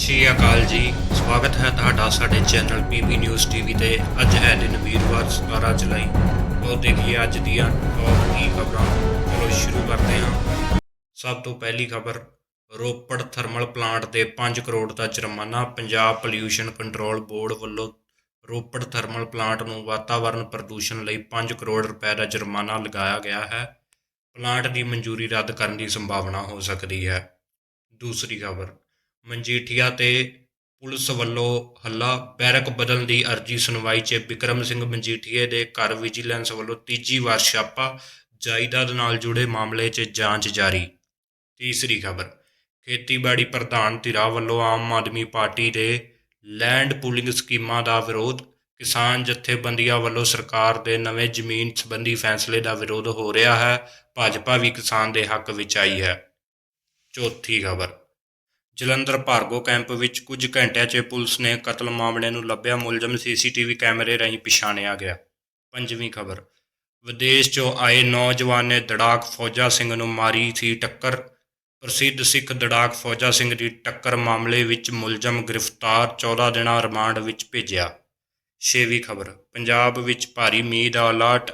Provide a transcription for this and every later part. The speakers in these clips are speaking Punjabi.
ਸ਼੍ਰੀ ਅਕਾਲ ਜੀ। ਸਵਾਗਤ ਹੈ ਤੁਹਾਡਾ ਸਾਡੇ ਚੈਨਲ ਪੀਬੀ ਨਿਊਜ਼ ਟੀਵੀ ਤੇ। ਅੱਜ ਹੈ ਦਿਨ ਵੀਰਵਾਰ 17 ਜੁਲਾਈ। ਉਹ ਦੇਖੀਏ ਅੱਜ ਦੀਆਂ ਟੌਪ ਕੀ ਖਬਰਾਂ। ਚਲੋ ਸ਼ੁਰੂ ਕਰਦੇ ਹਾਂ। ਸਭ ਤੋਂ ਪਹਿਲੀ ਖਬਰ, ਰੋਪੜ ਥਰਮਲ ਪਲਾਂਟ ਤੇ 5 ਕਰੋੜ ਦਾ ਜੁਰਮਾਨਾ। ਪੰਜਾਬ ਪੋਲਿਊਸ਼ਨ ਕੰਟਰੋਲ ਬੋਰਡ ਵੱਲੋਂ ਰੋਪੜ ਥਰਮਲ ਪਲਾਂਟ ਨੂੰ ਵਾਤਾਵਰਣ ਪ੍ਰਦੂਸ਼ਣ ਲਈ 5 ਕਰੋੜ ਰੁਪਏ ਦਾ ਜੁਰਮਾਨਾ ਲਗਾਇਆ ਗਿਆ ਹੈ। ਪਲਾਂਟ ਦੀ ਮਨਜ਼ੂਰੀ ਰੱਦ ਕਰਨ ਦੀ ਸੰਭਾਵਨਾ ਹੋ ਸਕਦੀ ਹੈ। ਦੂਸਰੀ ਖਬਰ ਮਜੀਠੀਆ ਤੇ ਪੁਲਿਸ ਵੱਲੋਂ ਹੱਲਾ ਬੈਰਕ ਬਦਲਣ ਦੀ ਅਰਜੀ ਸੁਣਵਾਈ 'ਚ ਵਿਕਰਮ ਸਿੰਘ ਮਜੀਠੀਏ ਦੇ ਘਰ ਵਿਜੀਲੈਂਸ ਵੱਲੋਂ ਤੀਜੀ ਵਾਰ ਛਾਪਾ, ਜਾਇਦਾਦ ਨਾਲ ਜੁੜੇ ਮਾਮਲੇ 'ਚ ਜਾਂਚ ਜਾਰੀ। ਤੀਸਰੀ ਖਬਰ, ਖੇਤੀਬਾੜੀ ਪ੍ਰਧਾਨ ਧਿਰਾ ਵੱਲੋਂ ਆਮ ਆਦਮੀ ਪਾਰਟੀ ਦੇ ਲੈਂਡ ਪੂਲਿੰਗ ਸਕੀਮਾਂ ਦਾ ਵਿਰੋਧ, ਕਿਸਾਨ ਜਥੇਬੰਦੀਆਂ ਵੱਲੋਂ ਸਰਕਾਰ ਦੇ ਨਵੇਂ ਜ਼ਮੀਨ ਸੰਬੰਧੀ ਫੈਸਲੇ ਦਾ ਵਿਰੋਧ ਹੋ ਰਿਹਾ ਹੈ, ਭਾਜਪਾ ਵੀ ਕਿਸਾਨ ਦੇ ਹੱਕ ਵਿੱਚ ਆਈ ਹੈ। ਚੌਥੀ ਖਬਰ ਜਲੰਧਰ ਭਾਰਗੋ ਕੈਂਪ ਵਿੱਚ ਕੁਝ ਘੰਟਿਆਂ 'ਚ ਪੁਲਿਸ ਨੇ ਕਤਲ ਮਾਮਲੇ ਨੂੰ ਲੱਭਿਆ ਮੁਲਜ਼ਮ ਸੀਸੀਟੀਵੀ ਕੈਮਰੇ ਰਾਹੀਂ ਪਛਾਣਿਆ ਗਿਆ। ਪੰਜਵੀਂ ਖਬਰ। ਵਿਦੇਸ਼ 'ਚੋਂ ਆਏ ਨੌਜਵਾਨ ਨੇ ਦੜਾਕ ਫੌਜਾ ਸਿੰਘ ਨੂੰ ਮਾਰੀ ਸੀ ਟੱਕਰ। ਪ੍ਰਸਿੱਧ ਸਿੱਖ ਦੜਾਕ ਫੌਜਾ ਸਿੰਘ ਦੀ ਟੱਕਰ ਮਾਮਲੇ ਵਿੱਚ ਮੁਲਜ਼ਮ ਗ੍ਰਿਫਤਾਰ 14 ਦਿਨਾਂ ਰਿਮਾਂਡ ਵਿੱਚ ਭੇਜਿਆ। ਛੇਵੀਂ ਖਬਰ। ਪੰਜਾਬ ਵਿੱਚ ਭਾਰੀ ਮੀਂਹ ਦਾ ਅਲਰਟ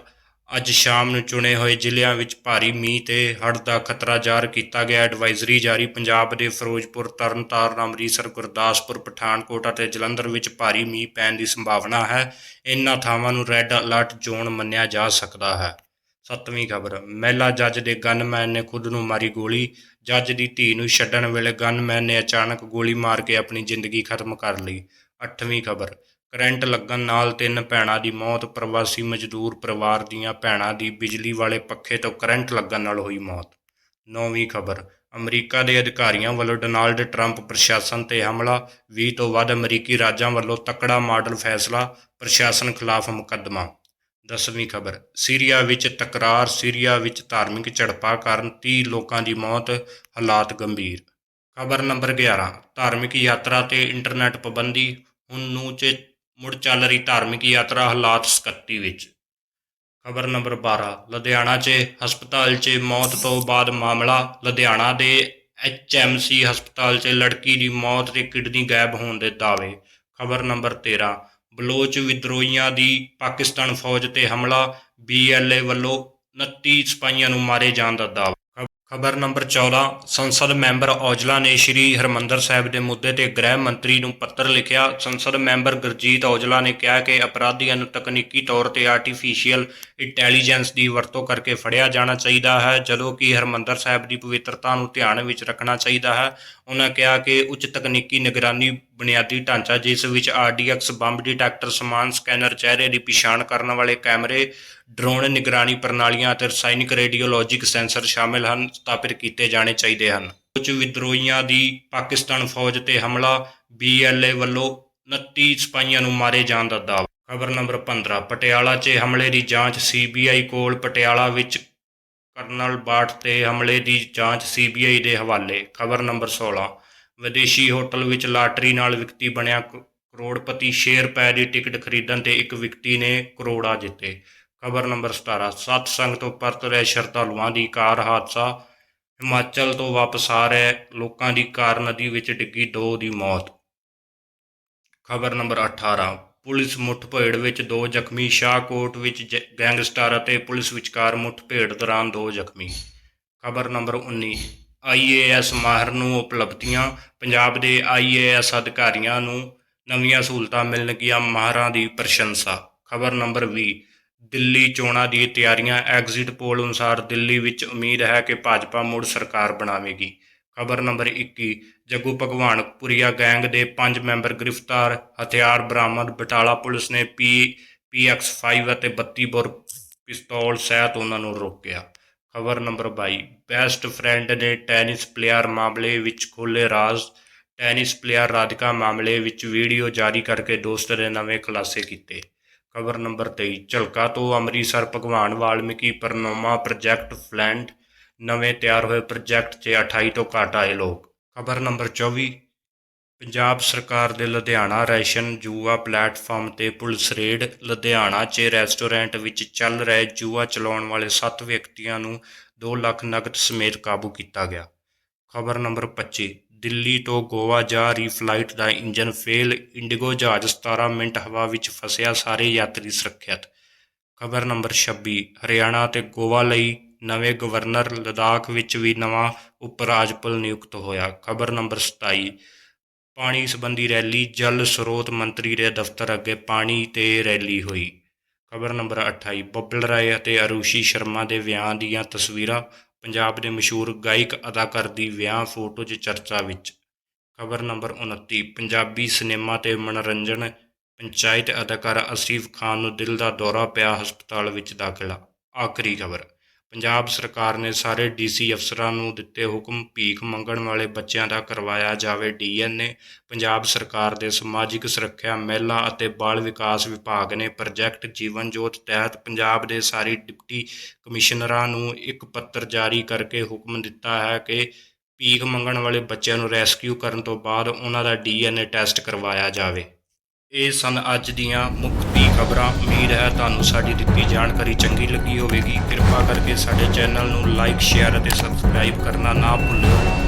ਅੱਜ ਸ਼ਾਮ ਨੂੰ ਚੁਣੇ ਹੋਏ ਜ਼ਿਲ੍ਹਿਆਂ ਵਿੱਚ ਭਾਰੀ ਮੀਂਹ ਤੇ ਹੜ੍ਹ ਦਾ ਖਤਰਾ ਜ਼ਾਹਰ ਕੀਤਾ ਗਿਆ। ਐਡਵਾਈਜ਼ਰੀ ਜਾਰੀ। ਪੰਜਾਬ ਦੇ ਫਿਰੋਜ਼ਪੁਰ, ਤਰਨਤਾਰਨ, ਅੰਮ੍ਰਿਤਸਰ, ਗੁਰਦਾਸਪੁਰ, ਪਠਾਨਕੋਟ ਅਤੇ ਜਲੰਧਰ ਵਿੱਚ ਭਾਰੀ ਮੀਂਹ ਪੈਣ ਦੀ ਸੰਭਾਵਨਾ ਹੈ। ਇਨ੍ਹਾਂ ਥਾਵਾਂ ਨੂੰ ਰੈੱਡ ਅਲਰਟ ਜ਼ੋਨ ਮੰਨਿਆ ਜਾ ਸਕਦਾ ਹੈ। ਸੱਤਵੀਂ ਖਬਰ। ਮਹਿਲਾ ਜੱਜ ਦੇ ਗਨਮੈਨ ਨੇ ਖੁਦ ਨੂੰ ਮਾਰੀ ਗੋਲੀ। ਜੱਜ ਦੀ ਧੀ ਨੂੰ ਛੱਡਣ ਵੇਲੇ ਗਨਮੈਨ ਨੇ ਅਚਾਨਕ ਗੋਲੀ ਮਾਰ ਕੇ ਆਪਣੀ ਜ਼ਿੰਦਗੀ ਖਤਮ ਕਰ ਲਈ। ਅੱਠਵੀਂ ਖਬਰ। ਕਰੰਟ ਲੱਗਣ ਨਾਲ ਤਿੰਨ ਭੈਣਾਂ ਦੀ ਮੌਤ, ਪ੍ਰਵਾਸੀ ਮਜ਼ਦੂਰ ਪਰਿਵਾਰ ਦੀਆਂ ਭੈਣਾਂ ਦੀ ਬਿਜਲੀ ਵਾਲੇ ਪੱਖੇ ਤੋਂ ਕਰੰਟ ਲੱਗਣ ਨਾਲ ਹੋਈ ਮੌਤ। ਨੌਵੀਂ ਖਬਰ, ਅਮਰੀਕਾ ਦੇ ਅਧਿਕਾਰੀਆਂ ਵੱਲੋਂ ਡੋਨਾਲਡ ਟਰੰਪ ਪ੍ਰਸ਼ਾਸਨ ਤੇ ਹਮਲਾ 20 ਤੋਂ ਵੱਧ ਅਮਰੀਕੀ ਰਾਜਾਂ ਵੱਲੋਂ ਤਕੜਾ ਮਾਡਲ ਫੈਸਲਾ, ਪ੍ਰਸ਼ਾਸਨ ਖਿਲਾਫ ਮੁਕੱਦਮਾ। ਦਸਵੀਂ ਖਬਰ, ਸੀਰੀਆ ਵਿੱਚ ਤਕਰਾਰ, ਸੀਰੀਆ ਵਿੱਚ ਧਾਰਮਿਕ ਝੜਪਾਂ ਕਾਰਨ 30 ਲੋਕਾਂ ਦੀ ਮੌਤ, ਹਾਲਾਤ ਗੰਭੀਰ। ਖਬਰ ਨੰਬਰ 11 ਧਾਰਮਿਕ ਯਾਤਰਾ ਤੇ ਇੰਟਰਨੈਟ ਪਾਬੰਦੀ, ਹੁਣ ਨੂੰ 'ਚ ਮੁੜ ਚੱਲ ਰਹੀ ਧਾਰਮਿਕ ਯਾਤਰਾ ਹਾਲਾਤ ਸਕੱਤੀ ਵਿੱਚ। ਖਬਰ ਨੰਬਰ 12 ਲੁਧਿਆਣਾ 'ਚ ਹਸਪਤਾਲ 'ਚ ਮੌਤ ਤੋਂ ਬਾਅਦ ਮਾਮਲਾ ਲੁਧਿਆਣਾ ਦੇ ਐਚਐਮਸੀ ਹਸਪਤਾਲ 'ਚ ਲੜਕੀ ਦੀ ਮੌਤ ਤੇ ਕਿਡਨੀ ਗਾਇਬ ਹੋਣ ਦੇ ਦਾਅਵੇ। ਖਬਰ ਨੰਬਰ 13 ਬਲੋਚ ਵਿਦਰੋਹੀਆਂ ਦੀ ਪਾਕਿਸਤਾਨ ਫੌਜ ਤੇ ਹਮਲਾ ਬੀਐਲਏ ਵੱਲੋਂ 29 ਸਿਪਾਹੀਆਂ ਨੂੰ ਮਾਰੇ ਜਾਣ ਦਾ ਦਾਅਵਾ। ਖਬਰ ਨੰਬਰ 14 ਸੰਸਦ ਮੈਂਬਰ ਔਜਲਾ ਨੇ ਸ਼੍ਰੀ ਹਰਮੰਦਰ ਸਾਹਿਬ ਦੇ ਮੁੱਦੇ ਤੇ ਗ੍ਰਹਿ ਮੰਤਰੀ ਨੂੰ ਪੱਤਰ ਲਿਖਿਆ। ਸੰਸਦ ਮੈਂਬਰ ਗੁਰਜੀਤ ਔਜਲਾ ਨੇ ਕਿਹਾ ਕਿ ਅਪਰਾਧੀਆਂ ਨੂੰ ਤਕਨੀਕੀ ਤੌਰ ਤੇ ਆਰਟੀਫੀਸ਼ੀਅਲ ਇੰਟੈਲੀਜੈਂਸ ਦੀ ਵਰਤੋਂ ਕਰਕੇ ਫੜਿਆ ਜਾਣਾ ਚਾਹੀਦਾ ਹੈ, ਜਦੋਂ ਕਿ ਹਰਮੰਦਰ ਸਾਹਿਬ ਦੀ ਪਵਿੱਤਰਤਾ ਨੂੰ ਧਿਆਨ ਵਿੱਚ ਰੱਖਣਾ ਚਾਹੀਦਾ ਹੈ। ਉਹਨਾਂ ਕਿਹਾ ਕਿ ਉੱਚ ਤਕਨੀਕੀ ਨਿਗਰਾਨੀ ਬੁਨਿਆਦੀ ਢਾਂਚਾ, ਜਿਸ ਵਿੱਚ ਆਰਡੀਐਕਸ ਬੰਬ ਡਿਟੈਕਟਰ, ਸਮਾਨ ਸਕੈਨਰ, ਚਿਹਰੇ ਦੀ ਪਛਾਣ ਕਰਨ ਵਾਲੇ ਕੈਮਰੇ, ਡਰੋਨ ਨਿਗਰਾਨੀ ਪ੍ਰਣਾਲੀਆਂ ਅਤੇ ਰਸਾਇਣਿਕ ਰੇਡੀਓਲੋਜਿਕ ਸੈਂਸਰ ਸ਼ਾਮਿਲ ਹਨ, ਸਥਾਪਿਤ ਕੀਤੇ ਜਾਣੇ ਚਾਹੀਦੇ ਹਨ। ਕੁਝ ਵਿਦਰੋਹੀਆਂ ਦੀ ਪਾਕਿਸਤਾਨ ਫੌਜ ਤੇ ਹਮਲਾ ਬੀਐਲਏ ਵੱਲੋਂ 29 ਸਿਪਾਹੀਆਂ ਨੂੰ ਮਾਰੇ ਜਾਣ ਦਾ ਦਾਅਵਾ। ਖਬਰ ਨੰਬਰ 15 ਪਟਿਆਲਾ 'ਚ ਹਮਲੇ ਦੀ ਜਾਂਚ ਸੀਬੀਆਈ ਕੋਲ, ਪਟਿਆਲਾ ਵਿੱਚ ਕਰਨਲ ਬਾਠ ਤੇ ਹਮਲੇ ਦੀ ਜਾਂਚ ਸੀਬੀਆਈ ਦੇ ਹਵਾਲੇ। ਖਬਰ ਨੰਬਰ 16 ਵਿਦੇਸ਼ੀ ਹੋਟਲ ਵਿੱਚ ਲਾਟਰੀ ਨਾਲ ਵਿਅਕਤੀ ਬਣਿਆ ਕਰੋੜਪਤੀ ਸ਼ੇਅਰ ਰੁਪਏ ਦੀ ਟਿਕਟ ਖਰੀਦਣ ਤੇ ਇੱਕ ਵਿਅਕਤੀ ਨੇ ਕਰੋੜਾ ਜਿੱਤੇ। ਖਬਰ ਨੰਬਰ 17 ਸਤਸੰਗ ਤੋਂ ਪਰਤ ਰਹੇ ਸ਼ਰਧਾਲੂਆਂ ਦੀ ਕਾਰ ਹਾਦਸਾ। ਹਿਮਾਚਲ ਤੋਂ ਵਾਪਸ ਆ ਰਹੇ ਲੋਕਾਂ ਦੀ ਕਾਰ ਨਦੀ ਵਿੱਚ ਡਿੱਗੀ ਦੋ ਦੀ ਮੌਤ। ਖਬਰ ਨੰਬਰ 18 ਪੁਲਿਸ ਮੁੱਠਭੇੜ ਵਿੱਚ ਦੋ ਜ਼ਖਮੀ। ਸ਼ਾਹਕੋਟ ਵਿੱਚ ਜ- ਗੈਂਗਸਟਰ ਅਤੇ ਪੁਲਿਸ ਵਿਚਕਾਰ ਮੁੱਠਭੇੜ ਦੌਰਾਨ ਦੋ ਜ਼ਖਮੀ। ਖਬਰ ਨੰਬਰ 19 ਆਈਏਐਸ ਮਾਹਰ ਨੂੰ ਉਪਲਬਧੀਆਂ, ਪੰਜਾਬ ਦੇ ਆਈਏਐਸ ਅਧਿਕਾਰੀਆਂ ਨੂੰ ਨਵੀਆਂ ਸਹੂਲਤਾਂ ਮਿਲਣਗੀਆਂ ਮਾਹਰਾਂ ਦੀ ਪ੍ਰਸ਼ੰਸਾ। ਖਬਰ ਨੰਬਰ 20 ਦਿੱਲੀ ਚੋਣਾਂ ਦੀ ਤਿਆਰੀਆਂ, ਐਗਜ਼ਿਟ ਪੋਲ ਅਨੁਸਾਰ ਦਿੱਲੀ ਵਿੱਚ ਉਮੀਦ ਹੈ ਕਿ ਭਾਜਪਾ ਮੁੜ ਸਰਕਾਰ ਬਣਾਵੇਗੀ। ਖਬਰ ਨੰਬਰ 21 ਜੱਗੂ ਭਗਵਾਨਪੁਰੀਆ ਗੈਂਗ ਦੇ 5 ਮੈਂਬਰ ਗ੍ਰਿਫਤਾਰ, ਹਥਿਆਰ ਬਰਾਮਦ, ਬਟਾਲਾ ਪੁਲਿਸ ਨੇ ਪੀ ਪੀਐਕਸ5 ਅਤੇ 32 ਬੋਰ ਪਿਸਤੌਲ ਸਹਿਤ ਉਹਨਾਂ ਨੂੰ ਰੋਕਿਆ। ਖਬਰ ਨੰਬਰ 22 ਬੈਸਟ ਫਰੈਂਡ ਨੇ ਟੈਨਿਸ ਪਲੇਅਰ ਮਾਮਲੇ ਵਿੱਚ ਖੋਲੇ ਰਾਜ਼। ਟੈਨਿਸ ਪਲੇਅਰ ਰਾਧਿਕਾ ਮਾਮਲੇ ਵਿੱਚ ਵੀਡੀਓ ਜਾਰੀ ਕਰਕੇ ਦੋਸਤ ਦੇ ਨਵੇਂ ਖੁਲਾਸੇ ਕੀਤੇ। ਖਬਰ ਨੰਬਰ 23 ਝਲਕਾ ਤੋਂ ਅੰਮ੍ਰਿਤਸਰ ਭਗਵਾਨ ਵਾਲਮੀਕੀ ਪਰਨੋਮਾ ਪ੍ਰੋਜੈਕਟ ਫਲੈਂਡ ਨਵੇਂ ਤਿਆਰ ਹੋਏ ਪ੍ਰੋਜੈਕਟ 'ਚ 28 ਤੋਂ ਘੱਟ ਆਏ ਲੋਕ। ਖਬਰ ਨੰਬਰ 24 ਪੰਜਾਬ ਸਰਕਾਰ ਦੇ ਲੁਧਿਆਣਾ ਰੈਸ਼ਨ ਜੂਆ ਪਲੇਟਫਾਰਮ ਤੇ ਪੁਲਿਸ ਰੇਡ ਲੁਧਿਆਣਾ 'ਚ ਰੈਸਟੋਰੈਂਟ ਵਿੱਚ ਚੱਲ ਰਹੇ ਜੂਆ ਚਲਾਉਣ ਵਾਲੇ 7 ਵਿਅਕਤੀਆਂ ਨੂੰ 2 ਲੱਖ ਨਕਦ ਸਮੇਤ ਕਾਬੂ ਕੀਤਾ ਗਿਆ। ਖਬਰ ਨੰਬਰ 25 ਦਿੱਲੀ ਤੋਂ ਗੋਆ ਜਾ ਰਹੀ ਫਲਾਈਟ ਦਾ ਇੰਜਨ ਫੇਲ, ਇੰਡੀਗੋ ਜਹਾਜ਼ 17 ਮਿੰਟ ਹਵਾ ਵਿੱਚ ਫਸਿਆ, ਸਾਰੇ ਯਾਤਰੀ ਸੁਰੱਖਿਅਤ। ਖਬਰ ਨੰਬਰ 26 ਹਰਿਆਣਾ ਅਤੇ ਗੋਆ ਲਈ ਨਵੇਂ ਗਵਰਨਰ ਲਦਾਖ ਵਿੱਚ ਵੀ ਨਵਾਂ ਉਪ ਰਾਜਪਾਲ ਨਿਯੁਕਤ ਹੋਇਆ। ਖਬਰ ਨੰਬਰ 27 ਪਾਣੀ ਸੰਬੰਧੀ ਰੈਲੀ, ਜਲ ਸਰੋਤ ਮੰਤਰੀ ਦੇ ਦਫ਼ਤਰ ਅੱਗੇ ਪਾਣੀ ਤੇ ਰੈਲੀ ਹੋਈ। ਖਬਰ ਨੰਬਰ 28 ਬੱਬਲ ਰਾਏ ਅਤੇ ਅਰੂਸ਼ੀ ਸ਼ਰਮਾ ਦੇ ਵਿਆਹ ਦੀਆਂ ਤਸਵੀਰਾਂ, ਪੰਜਾਬ ਦੇ ਮਸ਼ਹੂਰ ਗਾਇਕ ਅਦਾਕਾਰ ਦੀ ਵਿਆਹ ਫੋਟੋ 'ਚ ਚਰਚਾ ਵਿੱਚ। ਖਬਰ ਨੰਬਰ 29 ਪੰਜਾਬੀ ਸਿਨੇਮਾ ਤੇ ਮਨੋਰੰਜਨ, ਪੰਚਾਇਤ ਅਦਾਕਾਰ ਅਸੀਫ ਖਾਨ ਨੂੰ ਦਿਲ ਦਾ ਦੌਰਾ ਪਿਆ ਹਸਪਤਾਲ ਵਿੱਚ ਦਾਖਲਾ, ਆਖਰੀ ਖਬਰ। ਪੰਜਾਬ ਸਰਕਾਰ ਨੇ ਸਾਰੇ ਡੀਸੀ ਅਫਸਰਾਂ ਨੂੰ ਦਿੱਤੇ ਹੁਕਮ ਭੀਖ ਮੰਗਣ ਵਾਲੇ ਬੱਚਿਆਂ ਦਾ ਕਰਵਾਇਆ ਜਾਵੇ ਡੀਐਨਏ। ਪੰਜਾਬ ਸਰਕਾਰ ਦੇ ਸਮਾਜਿਕ ਸੁਰੱਖਿਆ ਮਹਿਲਾ ਅਤੇ ਬਾਲ ਵਿਕਾਸ ਵਿਭਾਗ ਨੇ ਪ੍ਰੋਜੈਕਟ ਜੀਵਨ ਜੋਤ ਤਹਿਤ ਪੰਜਾਬ ਦੇ ਸਾਰੇ ਡਿਪਟੀ ਕਮਿਸ਼ਨਰਾਂ ਨੂੰ ਇੱਕ ਪੱਤਰ ਜਾਰੀ ਕਰਕੇ ਹੁਕਮ ਦਿੱਤਾ ਹੈ ਕਿ ਭੀਖ ਮੰਗਣ ਵਾਲੇ ਬੱਚਿਆਂ ਨੂੰ ਰੈਸਕਿਊ ਕਰਨ ਤੋਂ ਬਾਅਦ ਉਹਨਾਂ ਦਾ ਡੀਐਨਏ ਟੈਸਟ ਕਰਵਾਇਆ ਜਾਵੇ। ਇਹ ਸਨ ਅੱਜ ਦੀਆਂ ਮੁੱਖ ਦੀ ਖਬਰਾਂ। ਉਮੀਦ ਹੈ ਤੁਹਾਨੂੰ ਸਾਡੀ ਦਿੱਤੀ ਜਾਣਕਾਰੀ ਚੰਗੀ ਲੱਗੀ ਹੋਵੇਗੀ। ਕਿਰਪਾ ਕਰਕੇ ਸਾਡੇ ਚੈਨਲ ਨੂੰ ਲਾਈਕ, ਸ਼ੇਅਰ ਅਤੇ ਸਬਸਕ੍ਰਾਈਬ ਕਰਨਾ ਨਾ ਭੁੱਲਿਓ।